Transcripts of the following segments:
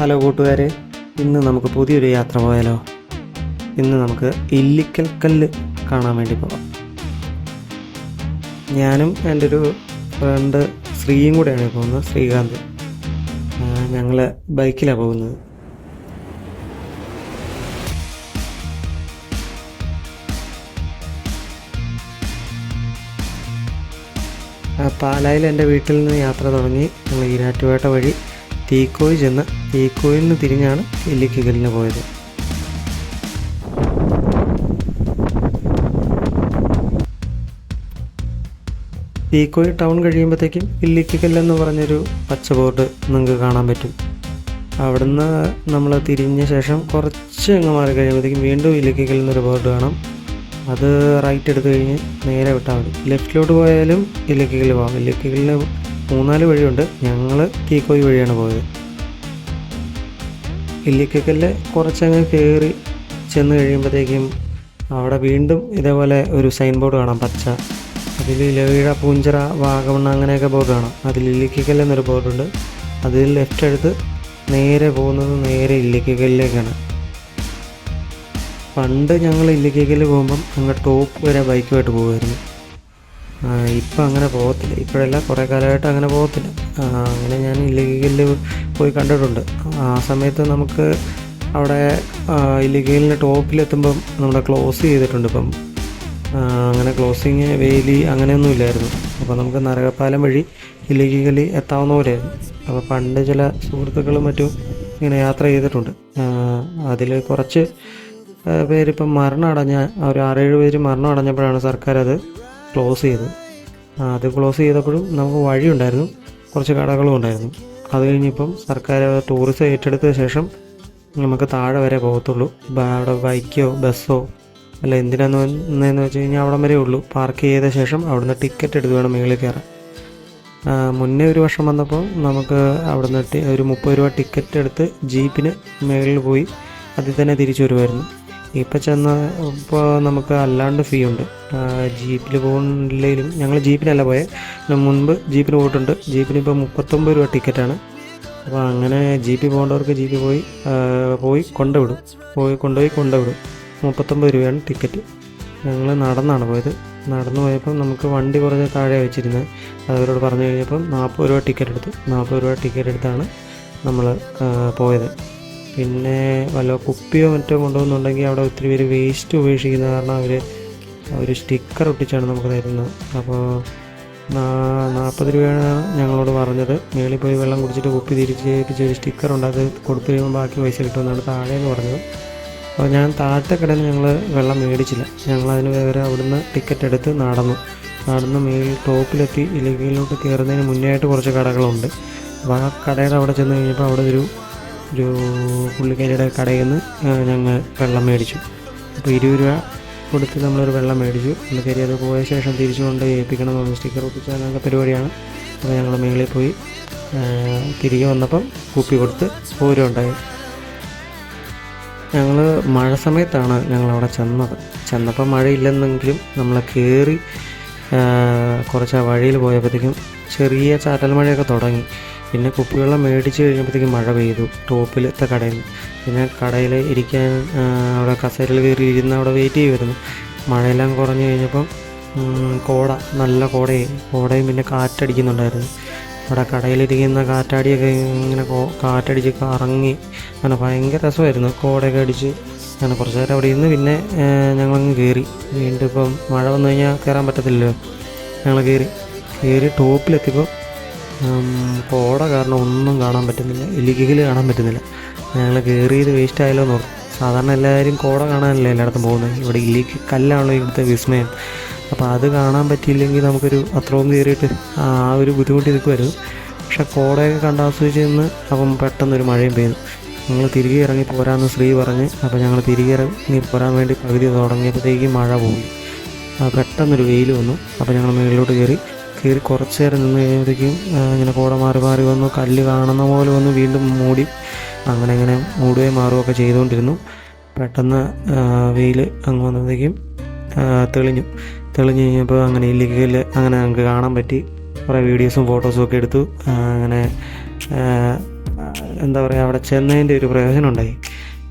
Hello കൂട്ടുകാരെ ഇന്ന് നമുക്ക് പുതിയൊരു യാത്ര പോയാലോ? ഇന്ന് നമുക്ക് ഇല്ലിക്കൽ കല്ല് കാണാൻ വേണ്ടി പോകാം. ഞാനും എന്റെ ഒരു ഫ്രണ്ട് ശ്രീയും കൂടെയാണ് പോകുന്നത് ശ്രീകാന്ത്. ഞങ്ങൾ ബൈക്കിലാണ് പോകുന്നത്. പാലായിൽ എന്റെ വീട്ടിൽ നിന്ന് യാത്ര തുടങ്ങി ഞങ്ങൾ ഈരാറ്റുപേട്ട വഴി തീക്കോയി ചെന്ന് തീക്കോയിൽ നിന്ന് തിരിഞ്ഞാണ് ഇല്ലിക്കലിന് പോയത്. തീക്കോയി ടൗൺ കഴിയുമ്പോഴത്തേക്കും ഇല്ലിക്കൽ എന്ന് പറഞ്ഞൊരു പച്ച ബോർഡ് നിങ്ങൾക്ക് കാണാൻ പറ്റും. അവിടുന്ന് നമ്മൾ തിരിഞ്ഞ ശേഷം കുറച്ച് അങ്ങ് മാറി കഴിയുമ്പോഴത്തേക്കും വീണ്ടും ഇല്ലിക്കൽ എന്നൊരു ബോർഡ് കാണാം. അത് റൈറ്റ് എടുത്തു കഴിഞ്ഞ് നേരെ വിട്ടാൽ മതി. ലെഫ്റ്റിലോട്ട് പോയാലും ഇല്ലിക്കൽ പോകാം. ഇല്ലിക്കലിന് മൂന്നാൽ വഴിയുണ്ട്. ഞങ്ങൾ കീക്കോയി വഴിയാണ് പോയത്. ഇല്ലിക്കലിൽ കുറച്ചങ്ങ് കയറി ചെന്ന് കഴിയുമ്പോഴത്തേക്കും അവിടെ വീണ്ടും ഇതേപോലെ ഒരു സൈൻ ബോർഡ് കാണാം പച്ച. അതിൽ ഇലവീഴ പൂഞ്ചിറ വാഗമണ്ണ അങ്ങനെയൊക്കെ ബോർഡ് കാണാം. അതിൽ ഇല്ലിക്കല്ല് എന്നൊരു ബോർഡുണ്ട് അതിൽ ലെഫ്റ്റ് എടുത്ത് നേരെ പോകുന്നത് നേരെ ഇല്ലിക്കല്ലിലേക്കാണ് പണ്ട് ഞങ്ങൾ ഇല്ലിക്കല്ല് പോകുമ്പം അങ്ങ് ടോപ്പ് വരെ ബൈക്കുമായിട്ട് പോകുമായിരുന്നു. ഇപ്പം അങ്ങനെ പോകത്തില്ല. ഇപ്പോഴല്ല കുറേ കാലമായിട്ട് അങ്ങനെ പോകത്തില്ല. അങ്ങനെ ഞാൻ ഇല്ലീഗലിൽ പോയി കണ്ടിട്ടുണ്ട്. ആ സമയത്ത് നമുക്ക് അവിടെ ഇല്ലീഗലിന്റെ ടോപ്പിലെത്തുമ്പം നമ്മുടെ ക്ലോസ് ചെയ്തിട്ടുണ്ട് ഇപ്പം. അങ്ങനെ ക്ലോസിങ് വേലി അങ്ങനെയൊന്നും ഇല്ലായിരുന്നു. അപ്പോൾ നമുക്ക് നരകപ്പാലം വഴി ഇല്ലീഗലി എത്താവുന്ന പോലെയായിരുന്നു. അപ്പോൾ പണ്ട് ചില സുഹൃത്തുക്കളും മറ്റും ഇങ്ങനെ യാത്ര ചെയ്തിട്ടുണ്ട്. അതിൽ കുറച്ച് പേരിപ്പം മരണം അടഞ്ഞ ഒരു ആറേഴ് പേര് മരണം അടഞ്ഞപ്പോഴാണ് സർക്കാർ അത് ക്ലോസ് ചെയ്ത്. അത് ക്ലോസ് ചെയ്തപ്പോഴും നമുക്ക് വഴിയുണ്ടായിരുന്നു. കുറച്ച് കടകളും ഉണ്ടായിരുന്നു. അത് കഴിഞ്ഞിപ്പം സർക്കാർ ടൂറിസം ഏറ്റെടുത്ത ശേഷം നമുക്ക് താഴെ വരെ പോകത്തുള്ളൂ. അവിടെ ബൈക്കോ ബസ്സോ അല്ല എന്തിനാന്ന് വെച്ച് കഴിഞ്ഞാൽ അവിടം വരെ ഉള്ളൂ. പാർക്ക് ചെയ്ത ശേഷം അവിടുന്ന് ടിക്കറ്റ് എടുത്ത് വേണം മുകളിൽ കയറാൻ. മുന്നേ ഒരു വർഷം വന്നപ്പോൾ നമുക്ക് അവിടുന്ന് ഒരു മുപ്പത് രൂപ ടിക്കറ്റ് എടുത്ത് ജീപ്പിന് മുകളിൽ പോയി അതിൽ തന്നെ തിരിച്ചു വരുമായിരുന്നു. ഇപ്പം ചെന്ന് ഇപ്പോൾ നമുക്ക് അല്ലാണ്ട് ഫീ ഉണ്ട്. ജീപ്പിൽ പോകുന്നില്ലെങ്കിലും ഞങ്ങൾ ജീപ്പിനല്ല പോയത് ഇതിന് മുൻപ് ജീപ്പിന് പോയിട്ടുണ്ട്. ജീപ്പിന് ഇപ്പോൾ മുപ്പത്തൊമ്പത് രൂപ ടിക്കറ്റാണ്. അപ്പോൾ അങ്ങനെ ജീപ്പിൽ പോകേണ്ടവർക്ക് ജീപ്പിൽ പോയി പോയി കൊണ്ടുവിടും. പോയി കൊണ്ടുപോയി കൊണ്ടുവിടും. മുപ്പത്തൊമ്പത് രൂപയാണ് ടിക്കറ്റ്. ഞങ്ങൾ നടന്നാണ് പോയത്. നടന്നു പോയപ്പം നമുക്ക് വണ്ടി കുറച്ച് താഴെ വെച്ചിരുന്നത് അതവരോട് പറഞ്ഞു കഴിഞ്ഞപ്പം നാൽപ്പത് രൂപ ടിക്കറ്റ് എടുത്തു. നാൽപ്പത് രൂപ ടിക്കറ്റ് എടുത്താണ് നമ്മൾ പോയത്. പിന്നെ വല്ല കുപ്പിയോ മറ്റോ കൊണ്ടുപോകുന്നുണ്ടെങ്കിൽ അവിടെ ഒത്തിരി പേര് വേസ്റ്റ് ഉപേക്ഷിക്കുന്ന കാരണം അവർ ഒരു സ്റ്റിക്കർ ഒട്ടിച്ചാണ് നമുക്ക് തരുന്നത്. അപ്പോൾ നാൽപ്പത് രൂപയാണ് ഞങ്ങളോട് പറഞ്ഞത്. മേളിൽ പോയി വെള്ളം കുടിച്ചിട്ട് കുപ്പി തിരിച്ച് ഏൽപ്പിച്ച് ഒരു സ്റ്റിക്കർ ഉണ്ട്. അത് കൊടുത്തു കഴിയുമ്പോൾ ബാക്കി പൈസ കിട്ടുമെന്നാണ് താഴെ എന്ന് പറഞ്ഞത്. അപ്പോൾ ഞാൻ താഴത്തെ കടയിൽ ഞങ്ങൾ വെള്ളം മേടിച്ചില്ല. ഞങ്ങൾ അതിന് പകരം അവിടുന്ന് ടിക്കറ്റ് എടുത്ത് നടന്നു. നടന്ന് മേളിൽ ടോപ്പിലെത്തി ഇല്ലെങ്കിലോട്ട് കയറുന്നതിന് മുന്നേ ആയിട്ട് കുറച്ച് കടകളുണ്ട്. അപ്പോൾ ആ കടയുടെ അവിടെ ചെന്ന് കഴിഞ്ഞപ്പോൾ അവിടെ ഒരു ഒരു പുള്ളിക്കാരിയുടെ കടയിൽ നിന്ന് ഞങ്ങൾ വെള്ളം മേടിച്ചു. അപ്പോൾ ഇരുപത് രൂപ കൊടുത്ത് നമ്മളൊരു വെള്ളം മേടിച്ചു. പുള്ളിക്കാരി അത് പോയ ശേഷം തിരിച്ചു കൊണ്ട് ഏൽപ്പിക്കണം എന്ന് സ്റ്റിക്കർ ഒപ്പിച്ച അങ്ങനത്തെ പരിപാടിയാണ്. അപ്പോൾ ഞങ്ങൾ മേളിൽ പോയി തിരികെ വന്നപ്പം കൂപ്പി കൊടുത്ത് പോരുണ്ടായി ഞങ്ങൾ മഴ സമയത്താണ് ഞങ്ങൾ അവിടെ ചെന്നത്. ചെന്നപ്പോൾ മഴയില്ലെന്നെങ്കിലും നമ്മൾ കയറി കുറച്ച് ആ വഴിയിൽ പോയപ്പോഴത്തേക്കും ചെറിയ ചാറ്റൽ മഴയൊക്കെ തുടങ്ങി. പിന്നെ കുപ്പിവെള്ളം മേടിച്ച് കഴിഞ്ഞപ്പോഴത്തേക്കും മഴ പെയ്തു. ടോപ്പിലത്തെ കടയിൽ. പിന്നെ കടയിൽ ഇരിക്കാൻ അവിടെ കസേരയിൽ കയറി ഇരുന്ന് അവിടെ വെയിറ്റ് ചെയ്യുമായിരുന്നു മഴയെല്ലാം കുറഞ്ഞു കഴിഞ്ഞപ്പം കോട നല്ല കോടയും കോടയും പിന്നെ കാറ്റടിക്കുന്നുണ്ടായിരുന്നു. അവിടെ കടയിലിരിക്കുന്ന കാറ്റാടിയൊക്കെ ഇങ്ങനെ കാറ്റടിച്ച് കറങ്ങി. അങ്ങനെ ഭയങ്കര രസമായിരുന്നു. കോടയൊക്കെ അടിച്ച് അങ്ങനെ കുറച്ച് നേരം അവിടെ ഇരുന്ന് പിന്നെ ഞങ്ങളങ്ങ് കയറി വീണ്ടും ഇപ്പം മഴ വന്നു കഴിഞ്ഞാൽ കയറാൻ പറ്റത്തില്ലല്ലോ. ഞങ്ങൾ കയറി കയറി ടോപ്പിലെത്തിയപ്പോൾ ഉം, കോട കാരണം ഒന്നും കാണാൻ പറ്റുന്നില്ല. ഇല്ലിക്കൽ കാണാൻ പറ്റുന്നില്ല. ഞങ്ങൾ കയറിയത് വേസ്റ്റ് ആയാലോ എന്ന് ഓർത്തു സാധാരണ എല്ലാവരും കോട കാണാനല്ലേ എല്ലായിടത്തും പോകുന്നത്. ഇവിടെ ഇല്ലിക്ക് കല്ലാണല്ലോ ഇവിടുത്തെ വിസ്മയം. അപ്പോൾ അത് കാണാൻ പറ്റിയില്ലെങ്കിൽ നമുക്കൊരു അത്രയും കയറിയിട്ട് ആ ഒരു ബുദ്ധിമുട്ട് നിൽക്കുമായിരുന്നു പക്ഷെ കോടയൊക്കെ കണ്ട് ആസ്വദിച്ച് നിന്ന് അപ്പം പെട്ടെന്നൊരു മഴയും പെയ്തു. ഞങ്ങൾ തിരികെ ഇറങ്ങി പോരാന്ന് ശ്രീ പറഞ്ഞ്. അപ്പോൾ ഞങ്ങൾ തിരികെ ഇറങ്ങി പോരാൻ വേണ്ടി പകുതി തുടങ്ങിയപ്പോഴത്തേക്കും മഴ പോയി. പെട്ടെന്നൊരു വെയിൽ വന്നു. അപ്പോൾ ഞങ്ങൾ മുകളിലോട്ട് കയറി കയറി കുറച്ച് നേരം നിന്ന് കഴിയുമ്പോഴത്തേക്കും ഇങ്ങനെ കോട മാറി മാറി വന്നു കല്ല് കാണുന്ന പോലെ വന്ന് വീണ്ടും മൂടി അങ്ങനെ ഇങ്ങനെ മൂടുകയും മാറുകയൊക്കെ ചെയ്തുകൊണ്ടിരുന്നു. പെട്ടെന്ന് വെയിൽ അങ്ങ് വന്നപ്പോഴത്തേക്കും തെളിഞ്ഞു. തെളിഞ്ഞു കഴിഞ്ഞപ്പോൾ അങ്ങനെ ഇല്ലിക്കൽ അങ്ങനെ ഞങ്ങൾക്ക് കാണാൻ പറ്റി. കുറേ വീഡിയോസും ഫോട്ടോസും ഒക്കെ എടുത്തു. അങ്ങനെ എന്താ പറയുക അവിടെ ചെന്നതിന്റെ ഒരു പ്രയോജനം ഉണ്ടായി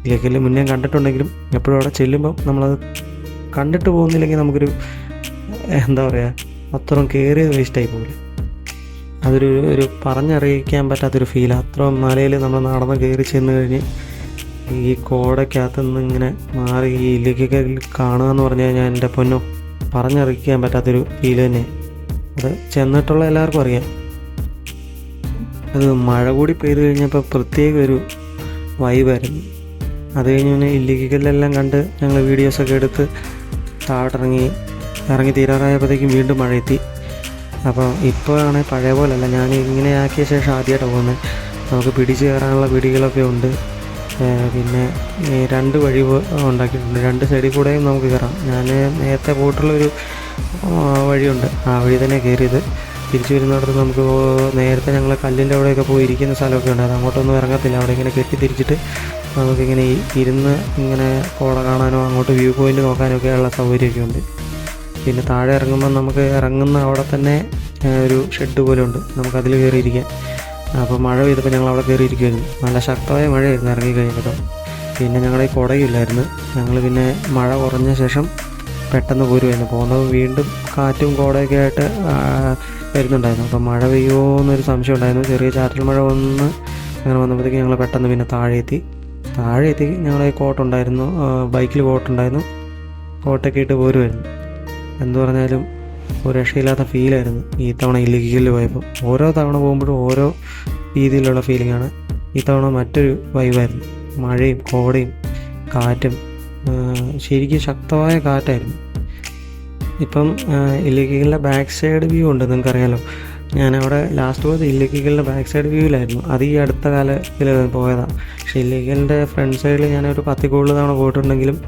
ഇല്ലേക്കൽ മുന്നേ കണ്ടിട്ടുണ്ടെങ്കിലും എപ്പോഴും അവിടെ ചെല്ലുമ്പോൾ നമ്മളത് കണ്ടിട്ട് പോകുന്നില്ലെങ്കിൽ നമുക്കൊരു എന്താ പറയുക അത്രയും കയറിയത് വേസ്റ്റായി പോകില്ല അതൊരു ഒരു പറഞ്ഞറിയിക്കാൻ പറ്റാത്തൊരു ഫീൽ അത്രയും മലയിൽ നമ്മൾ നടന്ന് കയറി ചെന്ന് കഴിഞ്ഞ് ഈ കോടയ്ക്കകത്ത് നിന്ന് ഇങ്ങനെ മാറി ഈ ഇലക്കൊക്കെ കാണുക എന്ന് പറഞ്ഞു കഴിഞ്ഞാൽ എന്റെ പൊന്നോ പറഞ്ഞറിയിക്കാൻ പറ്റാത്തൊരു ഫീൽ തന്നെ. അത് ചെന്നിട്ടുള്ള എല്ലാവർക്കും അറിയാം. അത് മഴ കൂടി പെയ്ത് കഴിഞ്ഞപ്പോൾ പ്രത്യേക ഒരു വൈബായിരുന്നു അത് കഴിഞ്ഞ് പിന്നെ ഇല്ലിക്കലെല്ലാം കണ്ട് ഞങ്ങൾ വീഡിയോസൊക്കെ എടുത്ത് താഴെ ഇറങ്ങി തീരാറായപ്പോഴത്തേക്കും വീണ്ടും മഴ എത്തി അപ്പോൾ ഇപ്പോൾ ആണെങ്കിൽ പഴയ പോലെയല്ല ഞാൻ ഇങ്ങനെ ആക്കിയ ശേഷം ആദ്യമായിട്ടാണ് പോകുന്നത്. നമുക്ക് പിടിച്ച് കയറാനുള്ള പിടികളൊക്കെ ഉണ്ട്. പിന്നെ രണ്ട് വഴി ഉണ്ടാക്കിയിട്ടുണ്ട്. രണ്ട് സൈഡിൽ കൂടെയും നമുക്ക് കയറാം. ഞാൻ നേരത്തെ പോയിട്ടുള്ളൊരു വഴിയുണ്ട്. ആ വഴി തന്നെ കയറിയത്. തിരിച്ചു വരുന്നിടത്ത് നമുക്ക് നേരത്തെ ഞങ്ങൾ കല്ലിന്റെ അവിടെയൊക്കെ പോയി ഇരിക്കുന്ന സ്ഥലമൊക്കെ ഉണ്ട്. അത് അങ്ങോട്ടൊന്നും ഇറങ്ങത്തില്ല. അവിടെ ഇങ്ങനെ കെട്ടി തിരിച്ചിട്ട് നമുക്കിങ്ങനെ ഇരുന്ന് ഇങ്ങനെ കോട കാണാനോ അങ്ങോട്ട് വ്യൂ പോയിന്റ് നോക്കാനോ ഒക്കെയുള്ള സൗകര്യമൊക്കെ ഉണ്ട്. പിന്നെ താഴെ ഇറങ്ങുമ്പോൾ നമുക്ക് ഇറങ്ങുന്ന അവിടെ തന്നെ ഒരു ഷെഡ് പോലെ ഉണ്ട് നമുക്ക് നമുക്കതിൽ കയറിയിരിക്കാം അപ്പോൾ മഴ പെയ്തപ്പോൾ ഞങ്ങൾ അവിടെ കയറിയിരിക്കുമായിരുന്നു നല്ല ശക്തമായ മഴയായിരുന്നു ഇറങ്ങി കഴിഞ്ഞപ്പോൾ പിന്നെ ഞങ്ങളുടെ ഈ കുടയില്ലായിരുന്നു. ഞങ്ങൾ പിന്നെ മഴ കുറഞ്ഞ ശേഷം പെട്ടെന്ന് പോരുമായിരുന്നു പോകുന്നത് വീണ്ടും കാറ്റും കോടയൊക്കെ ആയിട്ട് വരുന്നുണ്ടായിരുന്നു. അപ്പോൾ മഴ പെയ്യുമോ എന്നൊരു സംശയം ഉണ്ടായിരുന്നു. ചെറിയ ചാറ്റൽ മഴ വന്ന് അങ്ങനെ വന്നപ്പോഴത്തേക്ക് ഞങ്ങൾ പെട്ടെന്ന് പിന്നെ താഴെ എത്തി താഴെ എത്തി ഞങ്ങൾ ഈ കോട്ടുണ്ടായിരുന്നു. ബൈക്കിൽ കോട്ടുണ്ടായിരുന്നു. കോട്ടൊക്കെ ഇട്ട് പോരുമായിരുന്നു എന്തു പറഞ്ഞാലും ഒരു രക്ഷയില്ലാത്ത ഫീലായിരുന്നു ഈ തവണ ഇല്ലീഗലിൽ പോയപ്പോൾ ഓരോ തവണ പോകുമ്പോഴും ഓരോ രീതിയിലുള്ള ഫീലിംഗ് ആണ് ഈ തവണ മറ്റൊരു വൈബായിരുന്നു മഴയും കോടയും കാറ്റും ശരിക്കും ശക്തമായ കാറ്റായിരുന്നു. ഇപ്പം ഇല്ലിക്കലിന്റെ ബാക്ക് സൈഡ് വ്യൂ ഉണ്ട് നിങ്ങൾക്കറിയാലോ. ഞാനവിടെ ലാസ്റ്റ് പോയത് ഇല്ലിക്കലിന്റെ ബാക്ക് സൈഡ് വ്യൂവിലായിരുന്നു അത് ഈ അടുത്ത കാലത്തിൽ പോയതാണ് പക്ഷേ ഇല്ലിക്കലിന്റെ ഫ്രണ്ട് സൈഡിൽ ഞാനൊരു പത്തി കൂടുതൽ തവണ പോയിട്ടുണ്ടെങ്കിലും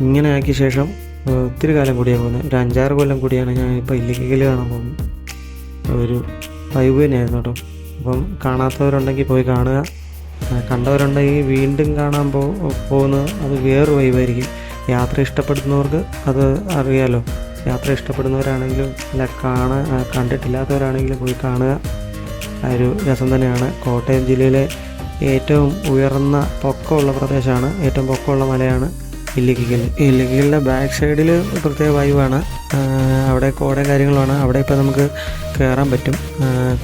ഇങ്ങനെ ആക്കിയ ശേഷം ഒത്തിരി കാലം കൂടിയാണ് പോകുന്നത് ഒരു അഞ്ചാറ് കൊല്ലം കൂടിയാണ് ഞാൻ ഇപ്പോൾ ഇല്ലിക്കൽ കാണാൻ പോകുന്നത്. ഒരു വൈബ് തന്നെയായിരുന്നു കേട്ടോ. അപ്പം കാണാത്തവരുണ്ടെങ്കിൽ പോയി കാണുക. കണ്ടവരുണ്ടെങ്കിൽ വീണ്ടും കാണാൻ പോ പോകുന്നത് അത് വേറൊരു വൈബായിരിക്കും യാത്ര ഇഷ്ടപ്പെടുന്നവർക്ക് അത് അറിയാലോ. യാത്ര ഇഷ്ടപ്പെടുന്നവരാണെങ്കിലും അല്ല കാണാൻ കണ്ടിട്ടില്ലാത്തവരാണെങ്കിലും പോയി കാണുക. ഒരു രസം തന്നെയാണ്. കോട്ടയം ജില്ലയിലെ ഏറ്റവും ഉയർന്ന പൊക്കമുള്ള പ്രദേശമാണ്. ഏറ്റവും പൊക്കമുള്ള മലയാണ്. ഇല്ലിക്കൽ ഇല്ലിക്കലിന്റെ ബാക്ക് സൈഡിൽ പ്രത്യേക വൈവാണ് അവിടെ കോടയും കാര്യങ്ങളുമാണ് അവിടെ ഇപ്പോൾ നമുക്ക് കയറാൻ പറ്റും.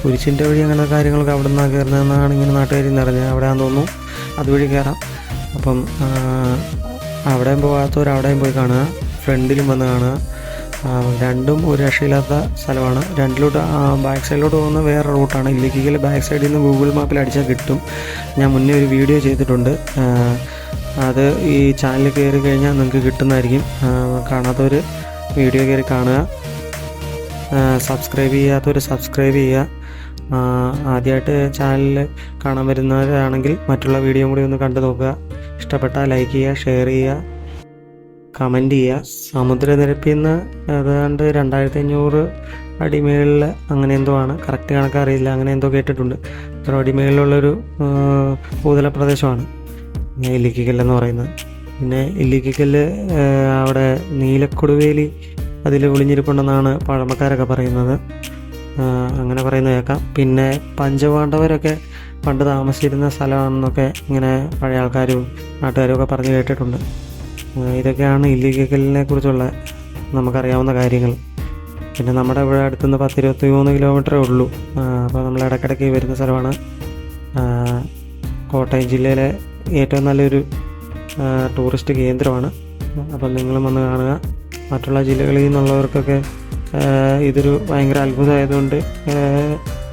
കുരിശിന്റെ വഴി അങ്ങനെ കാര്യങ്ങളൊക്കെ അവിടെ നിന്നാണ് കയറുന്നതെന്നാണ് ഇങ്ങനെ നാട്ടുകാരി നിറഞ്ഞത് അവിടെ ആണെന്ന് തോന്നുന്നു അതുവഴി കയറാം അപ്പം അവിടെ അവിടെയും പോകാത്തവർ അവിടെയും പോയി കാണുക. ഫ്രണ്ടിലും വന്ന് കാണുക. രണ്ടും ഒരു രക്ഷയില്ലാത്ത സ്ഥലമാണ്. രണ്ടിലോട്ട് ബാക്ക് സൈഡിലോട്ട് പോകുന്ന വേറെ റൂട്ടാണ് ഇല്ലിക്കൽ ബാക്ക് സൈഡിൽ നിന്ന് ഗൂഗിൾ മാപ്പിൽ അടിച്ചാൽ കിട്ടും. ഞാൻ മുന്നേ ഒരു വീഡിയോ ചെയ്തിട്ടുണ്ട്. അത് ഈ ചാനലിൽ കയറി കഴിഞ്ഞാൽ നിങ്ങൾക്ക് കിട്ടുന്നതായിരിക്കും. കാണാത്തവർ വീഡിയോ കയറി കാണുക. സബ്സ്ക്രൈബ് ചെയ്യാത്തവർ സബ്സ്ക്രൈബ് ചെയ്യുക. ആദ്യമായിട്ട് ചാനലിൽ കാണാൻ വരുന്നവരാണെങ്കിൽ മറ്റുള്ള വീഡിയോ കൂടി ഒന്ന് കണ്ടു നോക്കുക. ഇഷ്ടപ്പെട്ടാൽ ലൈക്ക് ചെയ്യുക ഷെയർ ചെയ്യുക കമന്റ് ചെയ്യുക. സമുദ്രനിരപ്പിൽ നിന്ന് ഏതാണ്ട് രണ്ടായിരത്തി അഞ്ഞൂറ് അടിമേളിൽ അങ്ങനെ എന്തോ ആണ്. കറക്റ്റ് കണക്കറിയില്ല അങ്ങനെ എന്തോ കേട്ടിട്ടുണ്ട്. അത്ര അടിമേളിലുള്ളൊരു ഭൂതല പ്രദേശമാണ് ഇല്ലിക്കൽ എന്ന് പറയുന്നത്. പിന്നെ ഇല്ലിക്കല്ല് അവിടെ നീലക്കൊടുവേലി അതിൽ ഒളിഞ്ഞിരിപ്പുണ്ടെന്നാണ് പഴമക്കാരൊക്കെ പറയുന്നത്. അങ്ങനെ പറയുന്നത് കേൾക്കാം. പിന്നെ പഞ്ചപാണ്ഡവരൊക്കെ പണ്ട് താമസിച്ചിരുന്ന സ്ഥലമാണെന്നൊക്കെ ഇങ്ങനെ പഴയ ആൾക്കാരും നാട്ടുകാരും ഒക്കെ പറഞ്ഞു കേട്ടിട്ടുണ്ട്. ഇതൊക്കെയാണ് ഇല്ലിക്കലിനെ കുറിച്ചുള്ള നമുക്കറിയാവുന്ന കാര്യങ്ങൾ. പിന്നെ നമ്മുടെ ഇവിടെ അടുത്തുനിന്ന് പത്ത് ഇരുപത്തി മൂന്ന് കിലോമീറ്ററേ ഉള്ളൂ. അപ്പോൾ നമ്മൾ ഇടയ്ക്കിടയ്ക്ക് വരുന്ന സ്ഥലമാണ്. കോട്ടയം ജില്ലയിലെ ഏറ്റവും നല്ലൊരു ടൂറിസ്റ്റ് കേന്ദ്രമാണ്. അപ്പം നിങ്ങളും വന്ന് കാണുക. മറ്റുള്ള ജില്ലകളിൽ നിന്നുള്ളവർക്കൊക്കെ ഇതൊരു ഭയങ്കര അത്ഭുതമായതുകൊണ്ട്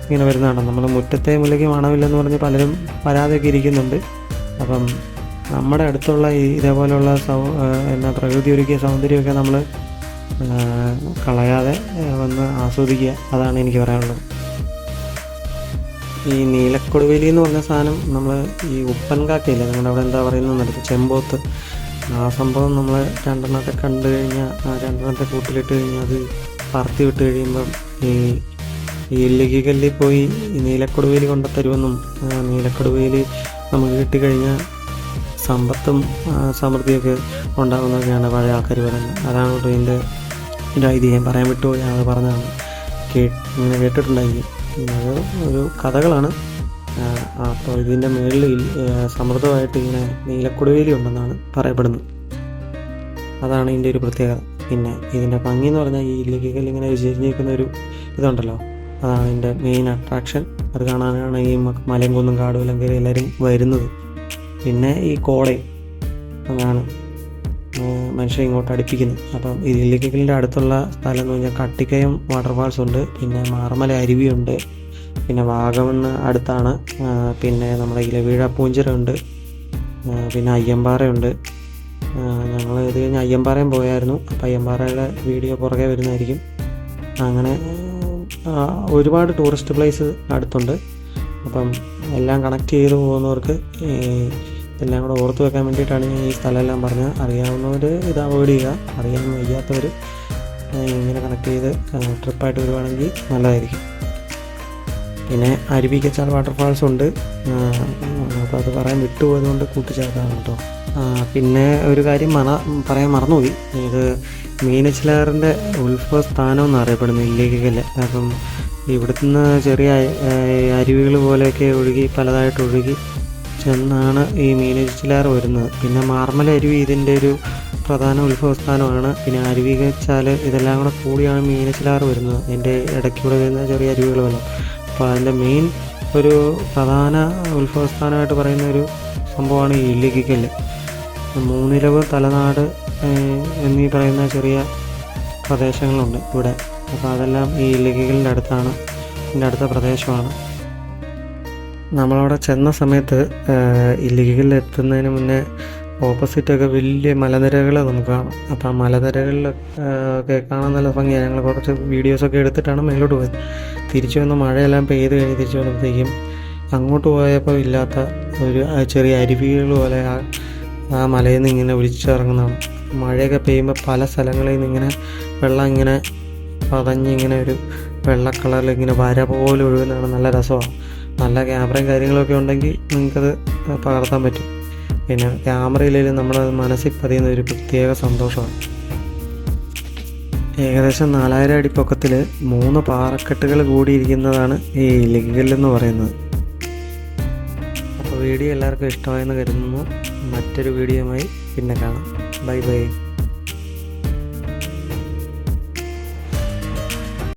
ഇങ്ങനെ വരുന്നതാണ്. നമ്മൾ മുറ്റത്തെ മുല്ലയ്ക്ക് മണമില്ലെന്ന് പറഞ്ഞ് പലരും പരാതിയൊക്കെ ഇരിക്കുന്നുണ്ട്. അപ്പം നമ്മുടെ അടുത്തുള്ള ഈ ഇതേപോലെയുള്ള സൗ എന്നാ പ്രകൃതി ഒരുക്കിയ സൗന്ദര്യമൊക്കെ നമ്മൾ കളയാതെ വന്ന് ആസ്വദിക്കുക. അതാണ് എനിക്ക് പറയാനുള്ളത്. ഈ നീലക്കൊടുവേലി എന്ന് പറഞ്ഞ സാധനം നമ്മൾ ഈ ഉപ്പൻ കാക്കയില്ല? നിങ്ങളുടെ അവിടെ എന്താ പറയുന്നത് ചെമ്പോത്ത്. ആ സംഭവം നമ്മൾ രണ്ടെണ്ണത്തെ കണ്ടു കഴിഞ്ഞാൽ ആ രണ്ടെണ്ണത്തെ കൂട്ടിലിട്ട് കഴിഞ്ഞാൽ അത് പറത്തി വിട്ട് കഴിയുമ്പം ഈ ഇല്ലിക്കല്ലിൽ പോയി നീലക്കൊടുവേലി കൊണ്ടുത്തരുമെന്നും തരുമെന്നും നീലക്കൊടുവേലി നമുക്ക് കിട്ടിക്കഴിഞ്ഞാൽ സമ്പത്തും സമൃദ്ധിയൊക്കെ ഉണ്ടാകുന്നതൊക്കെയാണ് പഴയ ആൾക്കാർ പറയുന്നത്. അതാണ് കേട്ടോ ഇതിന്റെ ഒരു ഐതിഹ്യം. പറയാൻ വിട്ടുപോയി. ഞങ്ങൾ പറഞ്ഞതാണ്. കേ ഇങ്ങനെ കേട്ടിട്ടുണ്ടായിരിക്കും. ഒരു കഥകളാണ്. അപ്പോൾ ഇതിന്റെ മുകളിൽ സമൃദ്ധമായിട്ട് ഇങ്ങനെ നീലക്കുടവേലി ഉണ്ടെന്നാണ് പറയപ്പെടുന്നത്. അതാണ് ഇതിന്റെ ഒരു പ്രത്യേകത. പിന്നെ ഇതിന്റെ ഭംഗി എന്ന് പറഞ്ഞാൽ ഈ ഇല്ലിക്കൽ ഇങ്ങനെ വിചരിഞ്ഞിരിക്കുന്ന ഒരു ഇതുണ്ടല്ലോ. അതാണ് ഇതിന്റെ മെയിൻ അട്രാക്ഷൻ അത് കാണാനാണ് ഈ മലയും കുന്നും കാടും എല്ലാം കയറി എല്ലാവരും വരുന്നത്. പിന്നെ ഈ കോടയും അതാണ് മനുഷ്യരെ ഇങ്ങോട്ട് അടുപ്പിക്കുന്നു. അപ്പം ഇല്ലിക്കലിന്റെ അടുത്തുള്ള സ്ഥലം എന്ന് പറഞ്ഞാൽ കട്ടിക്കയം വാട്ടർഫാൾസ് ഉണ്ട്. പിന്നെ മാറമല അരുവിയുണ്ട്. പിന്നെ വാഗമണ്ണ് അടുത്താണ്. പിന്നെ നമ്മുടെ ഇലവീഴ പൂഞ്ചിറ ഉണ്ട്. പിന്നെ അയ്യമ്പാറയുണ്ട്. ഞങ്ങൾ ഇത് കഴിഞ്ഞ് അയ്യമ്പാറയും പോയായിരുന്നു. അപ്പം അയ്യമ്പാറയുടെ വീഡിയോ പുറകെ വരുന്നതായിരിക്കും. അങ്ങനെ ഒരുപാട് ടൂറിസ്റ്റ് പ്ലേസ് അടുത്തുണ്ട്. അപ്പം എല്ലാം കണക്ട് ചെയ്ത് പോകുന്നവർക്ക് ഈ എല്ലാം കൂടെ ഓർത്ത് വെക്കാൻ വേണ്ടിയിട്ടാണ് ഞാൻ ഈ സ്ഥലമെല്ലാം പറഞ്ഞത്. അറിയാവുന്നവർ ഇത് അവോയ്ഡ് ചെയ്യുക. അറിയാൻ വയ്യാത്തവർ ഇങ്ങനെ കണക്ട് ചെയ്ത് ട്രിപ്പായിട്ട് വരുവാണെങ്കിൽ നല്ലതായിരിക്കും. പിന്നെ അരുവിക്കച്ചാൽ വാട്ടർഫാൾസ് ഉണ്ട്. അപ്പോൾ അത് പറയാൻ വിട്ടുപോയതുകൊണ്ട് കൂട്ടിച്ചേർത്താണ് കേട്ടോ. പിന്നെ ഒരു കാര്യം മറ പറയാൻ മറന്നുപോയി. ഇത് മീനച്ചിലാറിന്റെ ഉത്ഭവസ്ഥാനം എന്ന് അറിയപ്പെടുന്നു ഇല്ലേക്കല്ല അപ്പം ഇവിടുന്ന് ചെറിയ അരുവികൾ പോലെയൊക്കെ ഒഴുകി പലതായിട്ട് ഒഴുകി ചെന്നാണ് ഈ മീനച്ചിലാർ വരുന്നത്. പിന്നെ മാർമല അരുവി ഇതിന്റെ ഒരു പ്രധാന ഉത്ഭവസ്ഥാനമാണ്. പിന്നെ അരുവികച്ചാൽ ഇതെല്ലാം കൂടെ കൂടിയാണ് മീനച്ചിലാർ വരുന്നത്. അതിന്റെ ഇടയ്ക്കൂടെ വരുന്ന ചെറിയ അരുവികളുമല്ല അപ്പോൾ അതിന്റെ മെയിൻ ഒരു പ്രധാന ഉത്ഭവസ്ഥാനമായിട്ട് പറയുന്ന ഒരു സംഭവമാണ് ഈ ഇല്ലിക്കല്ല് മൂന്നിലവ് തലനാട് എന്നീ പറയുന്ന ചെറിയ പ്രദേശങ്ങളുണ്ട് ഇവിടെ. അപ്പോൾ അതെല്ലാം ഈ ഇല്ലിക്കലിന്റെ അടുത്താണ്. ഇതിന്റെ അടുത്ത പ്രദേശമാണ്. നമ്മളവിടെ ചെന്ന സമയത്ത് ഇല്ലിക്കലിൽ എത്തുന്നതിന് മുന്നേ ഓപ്പോസിറ്റൊക്കെ വലിയ മലനിരകൾ നമുക്ക് കാണാം. അപ്പോൾ ആ മലനിരകളിൽ ഒക്കെ കാണാൻ നല്ല ഭംഗിയാണ് ഞങ്ങൾ കുറച്ച് വീഡിയോസൊക്കെ എടുത്തിട്ടാണ് മേലോട്ട് പോയത്. തിരിച്ചു വന്ന് മഴയെല്ലാം പെയ്ത് കഴിഞ്ഞ് തിരിച്ചു വന്നപ്പോഴത്തേക്കും അങ്ങോട്ട് പോയപ്പോൾ ഇല്ലാത്ത ഒരു ചെറിയ അരുവികൾ പോലെ ആ ആ മലയിൽ നിന്ന് ഇങ്ങനെ ഒലിച്ചിറങ്ങുന്നതാണ്. മഴയൊക്കെ പെയ്യുമ്പോൾ പല സ്ഥലങ്ങളിൽ നിന്ന് ഇങ്ങനെ വെള്ളം ഇങ്ങനെ പതഞ്ഞിങ്ങനെ ഒരു വെള്ള കളറിൽ ഇങ്ങനെ വര പോലെ ഒഴുകുന്നതാണ് നല്ല രസമാണ്. നല്ല ക്യാമറയും കാര്യങ്ങളൊക്കെ ഉണ്ടെങ്കിൽ നിങ്ങൾക്കത് പകർത്താൻ പറ്റും. പിന്നെ ക്യാമറയിലും നമ്മുടെ മനസ്സിൽ പതിയുന്ന ഒരു പ്രത്യേക സന്തോഷമാണ്. ഏകദേശം നാലായിരം അടി പൊക്കത്തിൽ മൂന്ന് പാറക്കെട്ടുകൾ കൂടിയിരിക്കുന്നതാണ് ഈ ലിഗൽ എന്ന് പറയുന്നത്. അപ്പോൾ വീഡിയോ എല്ലാവർക്കും ഇഷ്ടമായെന്ന് കരുതുന്നു. മറ്റൊരു വീഡിയോയുമായി പിന്നെ കാണാം. Bye bye.